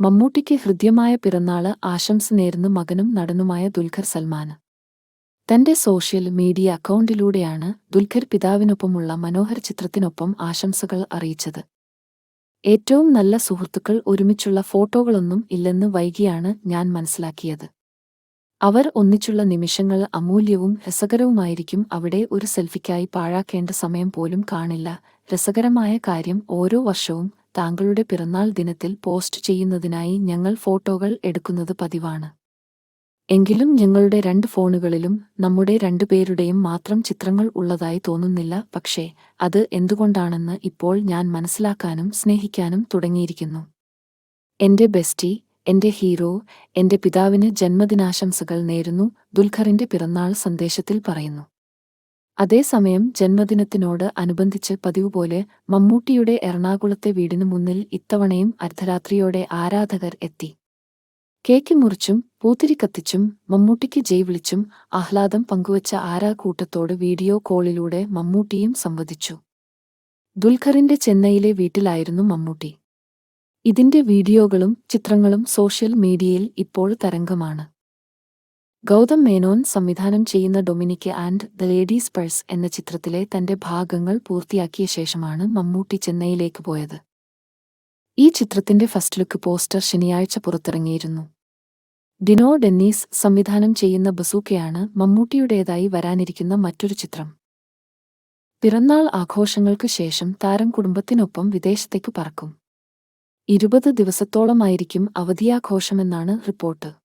മമ്മൂട്ടിക്ക് ഹൃദ്യമായ പിറന്നാൾ ആശംസ നേരുന്ന മകനും നടനുമായ ദുൽഖർ സൽമാന് തന്റെ സോഷ്യൽ മീഡിയ അക്കൗണ്ടിലൂടെയാണ് ദുൽഖർ പിതാവിനൊപ്പമുള്ള മനോഹര ചിത്രത്തിനൊപ്പം ആശംസകൾ അറിയിച്ചത്. ഏറ്റവും നല്ല സുഹൃത്തുക്കൾ ഒരുമിച്ചുള്ള ഫോട്ടോകളൊന്നും ഇല്ലെന്ന് വൈകിയാണ് ഞാൻ മനസ്സിലാക്കിയത്. അവർ ഒന്നിച്ചുള്ള നിമിഷങ്ങൾ അമൂല്യവും രസകരവുമായിരിക്കും അവിടെ ഒരു സെൽഫിക്കായി പാഴാക്കേണ്ട സമയം പോലും കാണില്ല. രസകരമായ കാര്യം ഓരോ വർഷവും താങ്കളുടെ പിറന്നാൾ ദിനത്തിൽ പോസ്റ്റ് ചെയ്യുന്നതിനായി ഞങ്ങൾ ഫോട്ടോകൾ എടുക്കുന്നത് പതിവാണ്. എങ്കിലും ഞങ്ങളുടെ രണ്ട് ഫോണുകളിലും നമ്മുടെ രണ്ടുപേരുടെയും മാത്രം ചിത്രങ്ങൾ ഉള്ളതായി തോന്നുന്നില്ല. പക്ഷേ അത് എന്തുകൊണ്ടാണെന്ന് ഇപ്പോൾ ഞാൻ മനസ്സിലാക്കാനും സ്നേഹിക്കാനും തുടങ്ങിയിരിക്കുന്നു. എന്റെ ബെസ്റ്റി എന്റെ ഹീറോ എന്റെ പിതാവിന് ജന്മദിനാശംസകൾ നേരുന്നു ദുൽഖറിന്റെ പിറന്നാൾ സന്ദേശത്തിൽ പറയുന്നു. അതേസമയം ജന്മദിനത്തിനോട് അനുബന്ധിച്ച് പതിവ് പോലെ മമ്മൂട്ടിയുടെ എറണാകുളത്തെ വീടിനു മുന്നിൽ ഇത്തവണയും അർദ്ധരാത്രിയോടെ ആരാധകർ എത്തി. കേക്ക് മുറിച്ചും പൂത്തിരി കത്തിച്ചും മമ്മൂട്ടിക്ക് ജയ് വിളിച്ചും ആഹ്ലാദം പങ്കുവച്ച ആരാകൂട്ടത്തോട് വീഡിയോ കോളിലൂടെ മമ്മൂട്ടിയും സംവദിച്ചു. ദുൽഖറിന്റെ ചെന്നൈയിലെ വീട്ടിലായിരുന്നു മമ്മൂട്ടി. ഇതിന്റെ വീഡിയോകളും ചിത്രങ്ങളും സോഷ്യൽ മീഡിയയിൽ ഇപ്പോൾ തരംഗമാണ്. ഗൗതം മേനോൻ സംവിധാനം ചെയ്യുന്ന Dominic and the ladies purse എന്ന ചിത്രത്തിലെ തന്റെ ഭാഗങ്ങൾ പൂർത്തിയാക്കിയ ശേഷമാണ് മമ്മൂട്ടി ചെന്നൈയിലേക്ക് പോയത്. ഈ ചിത്രത്തിന്റെ ഫസ്റ്റ് ലുക്ക് പോസ്റ്റർ ശനിയാഴ്ച പുറത്തിറങ്ങിയിരുന്നു. ഡിനോ ഡെന്നീസ് സംവിധാനം ചെയ്യുന്ന ബസൂക്കയാണ് മമ്മൂട്ടിയുടേതായി വരാനിരിക്കുന്ന മറ്റൊരു ചിത്രം. പിറന്നാൾ ആഘോഷങ്ങൾക്ക് ശേഷം താരം കുടുംബത്തിനൊപ്പം വിദേശത്തേക്ക് പറക്കും. ഇരുപത് ദിവസത്തോളമായിരിക്കും അവധിയാഘോഷമെന്നാണ് റിപ്പോർട്ട്.